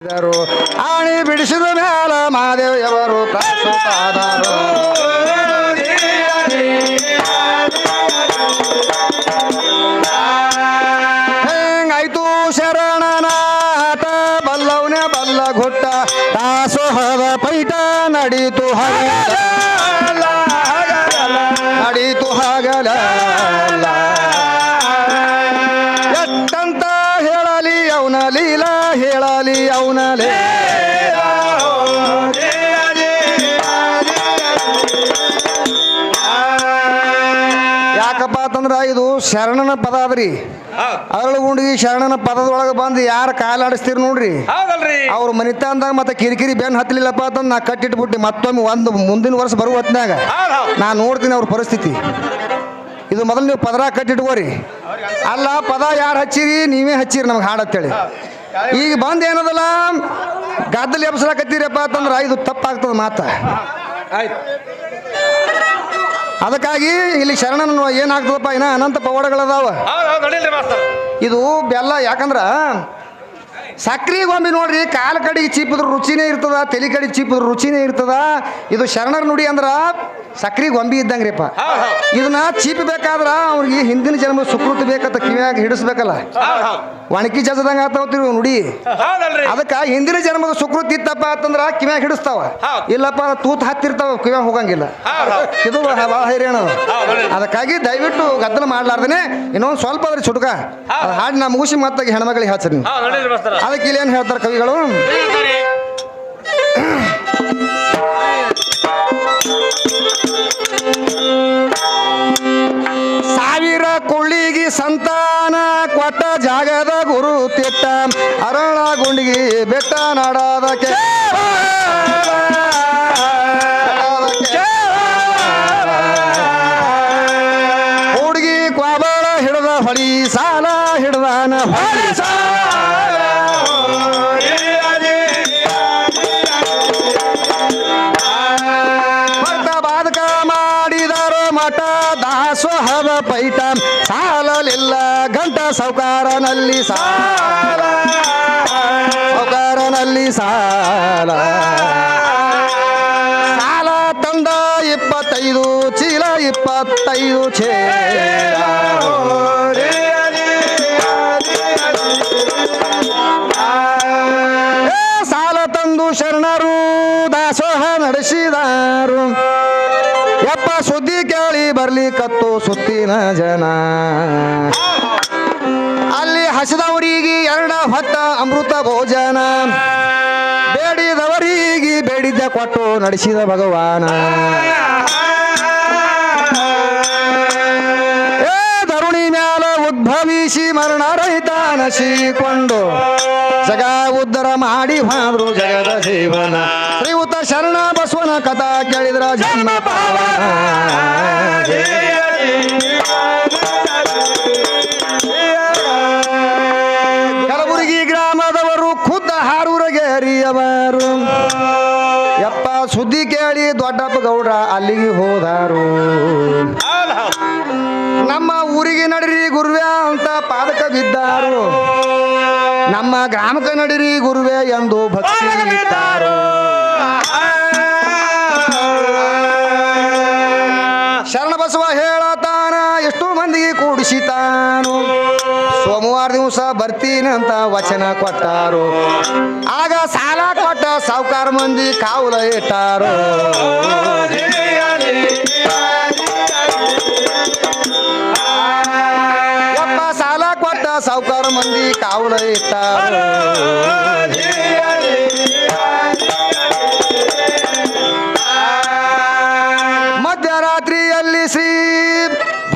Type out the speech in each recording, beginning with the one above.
ಆಣಿ ಬಿಡಿಸಿದ ಮೇಲೆ ಮಹಾದೇವರು ಪ್ರಸ್ತುತಾದರು ಹೆಂಗಾಯ್ತು ಶರಣನ ಆಟ ಬಲ್ಲವನೇ ಬಲ್ಲ ಗುಟ್ಟ, ದಾಸೋಹದ ಪೈಟ ನಡೀತು ಹಗಲ ನಡೀತು ಹಗಲ ಎಟ್ಟಂತ ಹೇಳಲಿ, ಅವನ ಲೀಲಾ ಹೇಳಲಿ ಅವನ ಯಾಕಪ್ಪ ಅಂತಂದ್ರ ಇದು ಶರಣನ ಪದ ಅದ್ರಿ ಅರಳುಗುಂಡಿಗೆ ಶರಣನ ಪದದೊಳಗೆ ಬಂದು ಯಾರು ಕಾಲಾಡಿಸ್ತೀರಿ ನೋಡ್ರಿ. ಅವ್ರು ಮನಿತ ಅಂದಾಗ ಮತ್ತೆ ಕಿರಿಕಿರಿ ಬೆನ್ ಹತ್ತಲಿಲ್ಲಪ್ಪ ಅಂತ ನಾ ಕಟ್ಟಿಟ್ಬಿಟ್ಟು ಮತ್ತೊಮ್ಮೆ ಒಂದು ಮುಂದಿನ ವರ್ಷ ಬರುವ ಹೊತ್ತಿನಾಗ ನಾ ನೋಡ್ತೀನಿ ಅವ್ರ ಪರಿಸ್ಥಿತಿ. ಇದು ಮೊದಲು ನೀವು ಪದರ ಕಟ್ಟಿಟ್ಕೋರಿ. ಅಲ್ಲ ಪದ ಯಾರು ಹಚ್ಚಿರಿ ನೀವೇ ಹಚ್ಚಿರಿ ನಮ್ಗೆ ಹಾಡತ್ತೇಳಿ. ಈಗ ಬಂದ ಏನದಲ್ಲ? ಗದ್ದಲು ಎಬ್ಸಲಾಕತ್ತೀರಪ್ಪ ಅಂತಂದ್ರೆ ಇದು ತಪ್ಪಾಗ್ತದ ಮಾತ. ಆಯ್ತು. ಅದಕ್ಕಾಗಿ ಇಲ್ಲಿ ಶರಣನ ಏನಾಗ್ತದಪ್ಪ? ಇನ್ನ ಅನಂತ ಪವಾಡಗಳದಾವ. ಇದು ಬೆಲ್ಲ ಯಾಕಂದ್ರ ಸಕ್ರಿ ಗೊಂಬಿ ನೋಡ್ರಿ ಕಾಲು ಕಡೆಗೆ ಚೀಪಿದ್ರ ರುಚಿನೇ ಇರ್ತದ ತಲೆ ಕಡೆಗೆ ಚೀಪಿದ್ರ ರುಚಿನೇ ಇರ್ತದ. ಇದು ಶರಣರ ನುಡಿ ಅಂದ್ರ ಸಕ್ರಿ ಗೊಂಬಿ ಇದ್ದಂಗ್ರಿಪ್ಪ. ಇದನ್ನ ಚೀಪ್ ಚೀಪಬೇಕಾದ್ರ ಅವ್ರಿಗೆ ಹಿಂದಿನ ಜನ್ಮ ಸುಕೃತಿ ಬೇಕಂತ ಕಿವಿಯಾಗ ಹಿಡಿಸ್ಬೇಕಲ್ಲ. ಒಣಕಿ ಜಸದಂಗ ಆತಾವತ್ರಿ ನುಡಿ. ಅದಕ್ಕ ಹಿಂದಿನ ಜನ್ಮದ ಸುಕೃತಿ ಇತ್ತಪ್ಪ ಅಂತಂದ್ರ ಕಿವ್ಯಾಗ ಹಿಡಿಸ್ತಾವ. ಇಲ್ಲಪ್ಪ ತೂತ್ ಹತ್ತಿರ್ತಾವ ಕಿವ್ಯಾಗ ಹೋಗಂಗಿಲ್ಲ. ಇದು ಹೈರಾಣ. ನೋಡಿ. ಅದಕ್ಕಾಗಿ ದಯವಿಟ್ಟು ಗದ್ದಲ ಮಾಡ್ಲಾರ್ದೇನೆ ಇನ್ನೊಂದು ಸ್ವಲ್ಪ ಅದ್ರ ಚುಟುಕ. ಹಾಡು ನಾ ಮುಗಿಸಿ ಮತ್ತಾಗಿ ಹೆಣ್ಮಗಳಿಗೆ ಹಾಚರಿ ಅದಕ್ಕೆ ಇಲ್ಲಿ ಏನು ಹೇಳ್ತಾರೆ ಕವಿಗಳು? ಕೊಳ್ಳಿಗಿ ಸಂತಾನ ಕೊಟ್ಟ ಜಾಗದ ಗುರು ತಿಟ್ಟ ಅರಳ ಗುಂಡಿಗಿ ಬೆಟ್ಟ ನಾಡದಕ್ಕೆ. ಹುಡುಗಿ ಕ್ವಾಬಳ ಹಿಡ್ದ ಹೊಳಿ ಸಾಲ ಹಿಡ್ದಾನ. ಹೊಳಿ ಮಾಡಿದರು ಮಠ ದಾಸೋಹದ ಪೈಟ ಸಾಲ. ಸಾಲಗಾರನಲ್ಲಿ ಸಾಲ. ಸಾಲ ತಂದ ಇಪ್ಪತ್ತೈದು, ಚೀಲ ಇಪ್ಪತ್ತೈದು ಏ, ಸಾಲ ತಂದು ಶರಣರು, ದಾಸೋಹ ನಡೆಸಿದಾರು. ಯಪ್ಪ ಸುದ್ದಿ ಕೇಳಿ ಬರ್ಲಿ ಕತ್ತು ಸುತ್ತಿನ ಜನ. ಹಸಿದವರಿಗೆ ಎರಡ ಹೊತ್ತ ಅಮೃತ ಭೋಜನ. ಬೇಡಿದವರಿಗೆ ಬೇಡಿದ್ದ ಕೊಟ್ಟು ನಡೆಸಿದ ಭಗವಾನ. ಏ ಧರುಣಿ ಮ್ಯಾಲ ಉದ್ಭವಿಸಿ ಮರಣ ರಹಿತ ನಸಿಕೊಂಡು ಜಗ ಉದ್ದರ ಮಾಡಿ ಮಾದ್ರು ಜಗದ ಜೀವನ. ಶ್ರೀಯುತ ಶರಣ ಬಸವನ ಕಥಾ ಕೇಳಿದ್ರ ಜನ್ಮ ಪಾವನ. ಗೌಡ್ರ ಅಲ್ಲಿಗೆ ಹೋದಾರು. ಹೌದ್ ಹೌದ್ ನಮ್ಮ ಊರಿಗೆ ನಡಿರಿ ಗುರುವೆ ಅಂತ ಪಾದಕ ಬಿದ್ದಾರು. ನಮ್ಮ ಗ್ರಾಮಕ್ಕೆ ನಡಿರಿ ಗುರುವೆ ಎಂದು ಭಕ್ತಿ ಕೂಡಿಸಿತಾನು. ಸೋಮವಾರ ದಿವಸ ಬರ್ತೀನಿ ಅಂತ ವಚನ ಕೊಟ್ಟಾರು. ಆಗ ಸಾಲ ಕೊಟ್ಟ ಸಾವುಕಾರ ಮಂದಿ ಕಾವುಲ ಇಟ್ಟಾರು. ಸಾಲ ಕೊಟ್ಟ ಸಾವುಕಾರ ಮಂದಿ ಕಾವುಲ ಇಟ್ಟಾರು.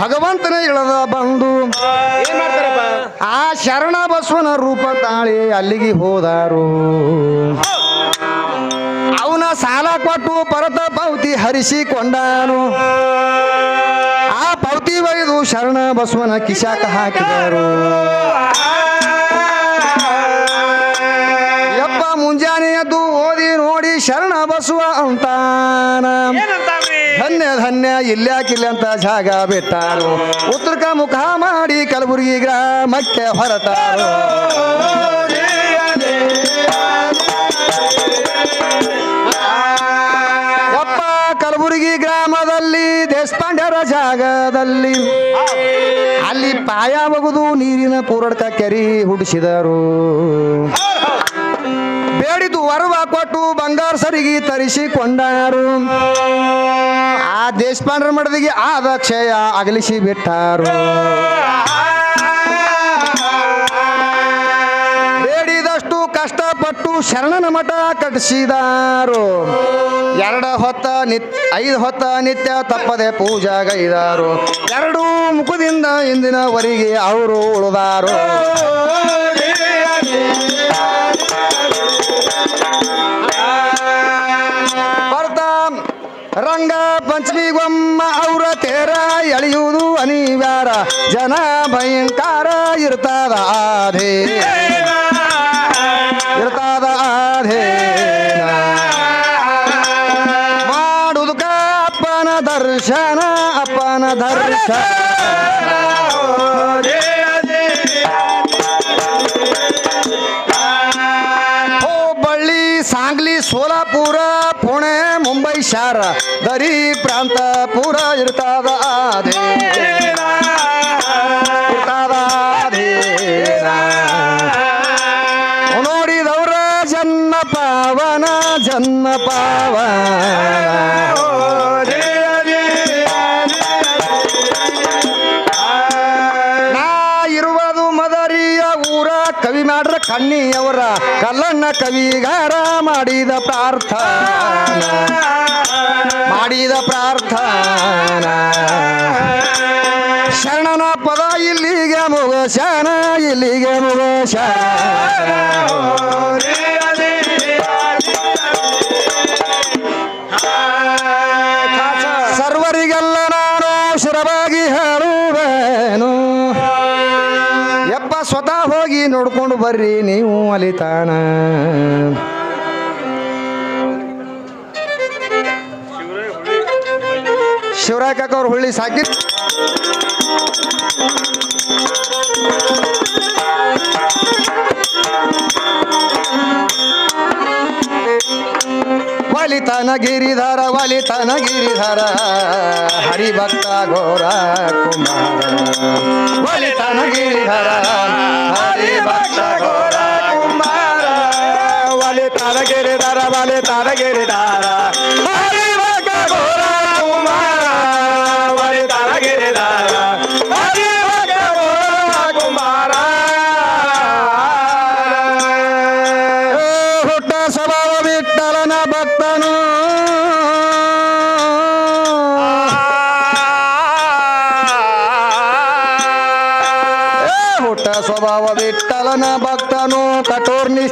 ಭಗವಂತನ ಇಳದ ಬಂದು. ಏನ್ ಮಾಡ್ತಾರಪ್ಪ? ಆ ಶರಣ ಬಸವನ ರೂಪ ತಾಳಿ ಅಲ್ಲಿಗೆ ಹೋದಾರು. ಅವನ ಸಾಲ ಕೊಟ್ಟು ಪರತ ಪೌತಿ ಹರಿಸಿಕೊಂಡಾನು. ಆ ಪೌತಿ ಒಯ್ದು ಶರಣ ಬಸವನ ಕಿಶಾಕ ಹಾಕಿದರು. ಯಪ್ಪ ಮುಂಜಾನೆ ಎದ್ದು ಓದಿ ನೋಡಿ ಶರಣ ಬಸವ ಅಂತಾನ. ಧನ್ಯ ಇಲ್ಯಾಕಿಲ್ಲ ಅಂತ ಜಾಗ ಬಿಟ್ಟಾರು. ಉತ್ತರ ಮುಖ ಮಾಡಿ ಕಲಬುರಗಿ ಗ್ರಾಮಕ್ಕೆ ಹೊರತಾರು. ಒಪ್ಪ ಕಲಬುರಗಿ ಗ್ರಾಮದಲ್ಲಿ ದೇಶಪಾಂಡ್ಯರ ಜಾಗದಲ್ಲಿ ಅಲ್ಲಿ ಪಾಯ ಬಗುದು ನೀರಿನ ಪೂರಡ್ಕ ಕೆರಿ ಹುಡಿಸಿದರು. ಬೇಡಿತು ವರವ ಕೊಟ್ಟು ಬಂಗಾರ ತರಿಸಿಕೊಂಡರು. ಆ ದೇಶಪಾಂಡ್ರ ಮಡದಿಗೆ ಆ ಕ್ಷಯ ಅಗಲಿಸಿ ಬಿಟ್ಟರು. ಬೇಡಿದಷ್ಟು ಕಷ್ಟಪಟ್ಟು ಶರಣನ ಮಠ ಕಟ್ಟಿಸಿದಾರು. ಎರಡು ಹೊತ್ತ ನಿತ್, ಐದು ಹೊತ್ತ ನಿತ್ಯ ತಪ್ಪದೆ ಪೂಜಾಗೈದಾರು. ಎರಡು ಮುಖದಿಂದ ಇಂದಿನವರೆಗೆ ಅವರು ಉಳಿದಾರು. ಅವರ ತೇರ ಎಳೆಯುವುದು ಅನಿವಾರ ಜನ ಭಯಂಕರ ಇರ್ತದ ಆಧೇ ಇರ್ತದ ಆಧೇನ ಮಾಡುವುದಕ್ಕ ಅಪ್ಪನ ದರ್ಶನ ಅಪ್ಪನ ದರ್ಶನ ಹುಬ್ಬಳ್ಳಿ ಸಾಂಗ್ಲಿ ಸೋಲಾಪುರ ಪುಣೆ ಮುಂಬೈ ಶಾರ ದರಿ ಪ್ರಾಂತ ಪೂರ ಇರ್ತದ ನೋಡಿದವ್ರ ಜನ್ಮ ಪಾವನ ಜನ್ಮ ಪಾವನ. ನಾ ಇರುವುದು ಮದರಿಯ ಊರ, ಕವಿ ಮಾಡ್ರ ಕಣ್ಣಿಯವರ, ಕಲ್ಲಣ್ಣ ಕವಿಗಾರ ಮಾಡಿದ ಪ್ರಾರ್ಥನಾ ಮಾಡಿದ ಪ್ರಾರ್ಥನಾ. ಶರಣನ ಪದ ಇಲ್ಲಿಗೆ ಮುಗಶಾನ ಇಲ್ಲಿಗೆ ಮುಗ ಸರ್ವರಿಗೆಲ್ಲ ನಾನು ಶಿರವಾಗಿ ಹೇಳುವೇನು. ಯಪ್ಪ ಸ್ವತಃ ಹೋಗಿ ನೋಡ್ಕೊಂಡು ಬರ್ರಿ ನೀವು ಅಲಿತಾಣ. ಶಿವರಾಯ ಕಾಕ ಅವ್ರು ಹುಳ್ಳಿ ಸಾಕಿ. ವಲಿತನ ಗಿರಿಧರ ವಲಿತನ ಗಿರಿಧರ ಹರಿಭಕ್ತ ಘೋರ ಕುಮಾರ. ವಲಿತನ ಗಿರಿಧರ ಹರಿಭಕ್ತ ಘೋರ ಕುಮಾರ. ವಲಿತನ ಗಿರಿಧರ ವಲಿತನ ಗಿರಿಧರ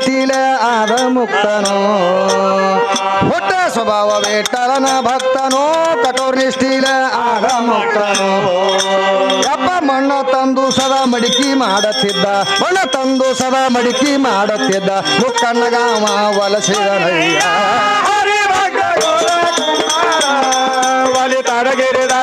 ನಿಷ್ಠೀಲೆ ಆದ ಮುಕ್ತನು. ಹುಟ್ಟ ಸ್ವಭಾವ ಬೇಟರನ ಭಕ್ತನು. ಕಠೋರ್ ನಿಷ್ಠಿಲ ಆದ ಮುಕ್ತನು. ಯಪ್ಪ ಮಣ್ಣ ತಂದು ಸದಾ ಮಡಿಕಿ ಮಾಡುತ್ತಿದ್ದ. ಮಣ್ಣ ತಂದು ಸದಾ ಮಡಿಕಿ ಮಾಡುತ್ತಿದ್ದ. ಮುಕ್ಕಣ್ಣಗಾಮ ವಲಸಿದನಯ್ಯ. ವಾಲಿ ತಾಡಗಿರಿದಾರ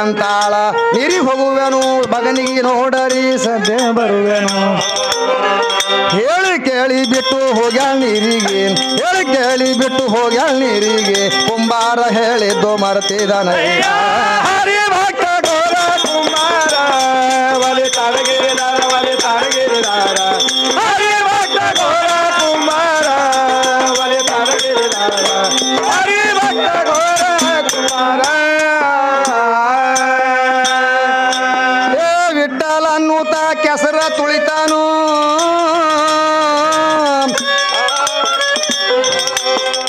ಅಂತಾಳ ನೀರಿ ಹೋಗುವೆನು ಮಗನಿಗೆ ನೋಡರಿ ಸದ್ಯ ಬರುವೆನು. ಹೇಳಿ ಕೇಳಿ ಬಿಟ್ಟು ಹೋಗ್ಯಾಳ ನೀರಿಗೆ, ಹೇಳಿ ಕೇಳಿ ಬಿಟ್ಟು ಹೋಗ್ಯಾಳ ನೀರಿಗೆ, ಕುಂಬಾರ ಹೇಳಿದ್ದು ಮರ್ತಿದನಯ್ಯ. ಅನ್ನೂತ ಕೆಸರ ತುಳಿತಾನು?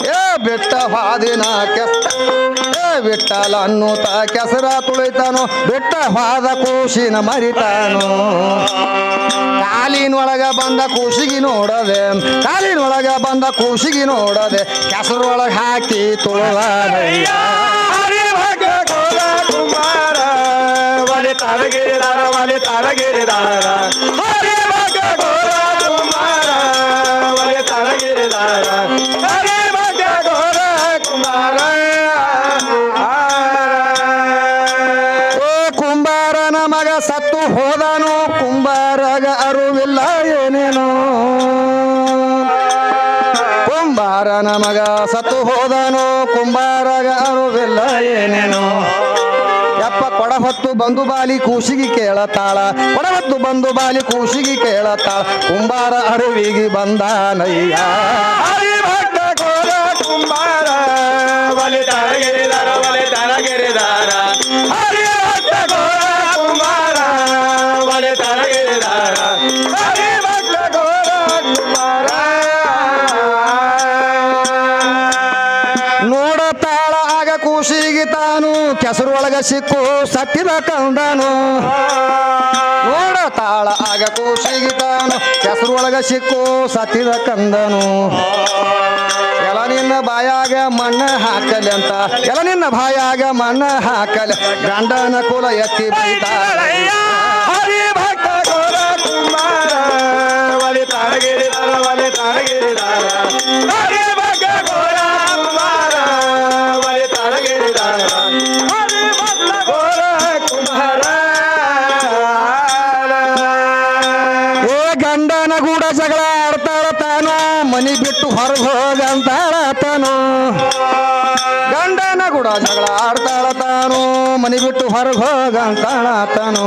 ಏ, ಬೆಟ್ಟ ಹಾದಿನ ಕೆಸ ವಿಠಲ ಅನ್ನೂತ ಕೆಸರ ತುಳಿತಾನು? ಬೆಟ್ಟ ಹಾದ ಕೂಸಿನ ಮರಿತಾನು? ಕಾಲಿನೊಳಗ ಬಂದ ಕೂಸಿಗೆ ನೋಡದೆ, ಕಾಲಿನೊಳಗ ಬಂದ ಕೂಸಿಗೆ ನೋಡದೆ, ಕೆಸರೊಳಗೆ ಹಾಕಿ ತುಳದಯ್ಯ ತಳಗಿರಿದಾರ. ಹರಿ ಕುಮಾರ ಗೋರ ಕುಮಾರ ಓ ಕುಂಬಾರನ ಮಗ ಸತ್ತು ಹೋದನು, ಕುಂಬಾರಗ ಅರುವಿಲ್ಲ ಏನೇನೋ? ಕುಂಬಾರನ ಮಗ ಸತ್ತು ಹೋದನು, ಕುಂಬಾರಗ ಅರುವಿಲ್ಲ ಏನೇನು? ಯಪ್ಪ ಕೊಡ ಹೊತ್ತು ಬಂದು ಬಾಲಿ ಕೂಸಿಗೆ ಕೇಳತಾಳ. ಕೊಡ ಹೊತ್ತು ಬಂದು ಬಾಲಿ ಕೂಸಿಗೆ ಕೇಳತಾಳ. ಕುಂಬಾರ ಅರುವಿಗೆ ಬಂದಾನಯ್ಯ. ಕುಂಬಾರ. ಬಲಿ ತರಗಿರಿದಾರ ಬಲಿ ತರಗಿರಿದಾರ ಕೆಸರು ಒಳಗ ಸಿಕ್ಕು, ಸತ್ತಿದ ಕಂದನು ನೋಡತಾಳ ಆಗ ಕೂಸಿಗೆ ತಾನು ಕೆಸರು ಒಳಗ ಸಿಕ್ಕು, ಸತ್ತಿದ ಕಂದನು ಎಲ್ಲ ನಿನ್ನ ಬಾಯಾಗ ಮಣ್ಣ ಹಾಕಲಿ ಅಂತ. ಎಲ್ಲ ನಿನ್ನ ಬಾಯಾಗ ಮಣ್ಣ ಹಾಕಲಿ. ಗಂಡನ ಕುಲ ಎತ್ತಿ ಬೈತಾಳ ಮನಿ ಬಿಟ್ಟು ಹೊರಗೆ ಹೋಗಂತಾಳ ತಾನು ಗಂಡನ ಕೂಡ ಜಗಳ ಆಡ್ತಾಳತಾನು ಮನಿ ಬಿಟ್ಟು ಹೊರಗೆ ಹೋಗಂತಾಳ ತಾನು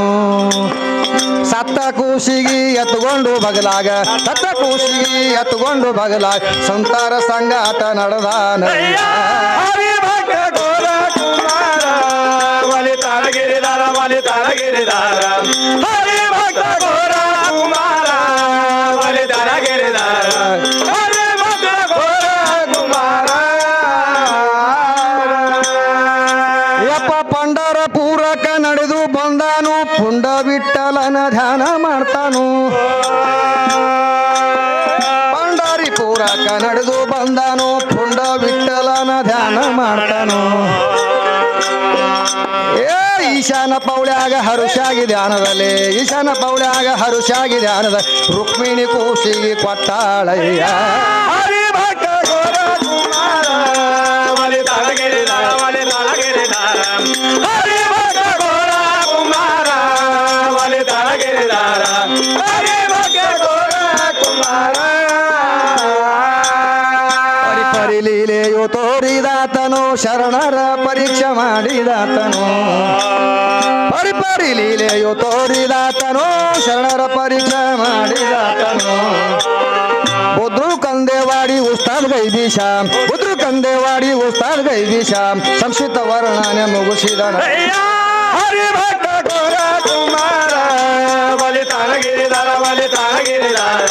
ಸತ್ತ ಕೂಸಿಗೆ ಎತ್ಕೊಂಡು ಬಗಲಾಗ, ಸತ್ತ ಕೂಸಿಗೆ ಎತ್ಕೊಂಡು ಬಗಲಾಗ ಸಂತಾರ ಸಂಗಾಟ ನಡೆದಾನ ಕುಂಬಾರ ಬಲಿ ಏ ಈಶಾನ ಪೌಳ್ಯಾಗ ಹರುಷಾಗಿ ಧ್ಯಾನದಲ್ಲಿ ಈಶಾನ ಪೌಳ್ಯಾಗ ಹರುಷಾಗಿ ಧ್ಯಾನದ ರುಕ್ಮಿಣಿ ಕೂಸಿಗೆ ಕೊಟ್ಟಾಳಯ್ಯ. ಶರಣರ ಪರೀಕ್ಷೆ ಮಾಡಿದಾತನು. ಪರಿ ಪರಿ ಲೀಲೆಯು ತೋರಿದಾತನು ಶರಣರ ಪರೀಕ್ಷೆ ಮಾಡಿದಾತನು. ಬುದ್ರು ಕಂದೇವಾಡಿ ಉಸ್ತಾದ್ ಗೈದೀಶ ಬುದ್ರು ಕಂದೇವಾಡಿ ಉಸ್ತಾದ್ ಗೈದೀಶ ಸಂಕ್ಷಿಪ್ತ ವರ್ಣನೆ ಮುಗಿಸಿದನು. ಹರಿಭಕ್ತ ಗೋರ ಕುಮಾರ ಬಲಿತಾನ ಗಿರಿದಾರ ಬಲಿತಾನ ತನಗಿರಿದಾರ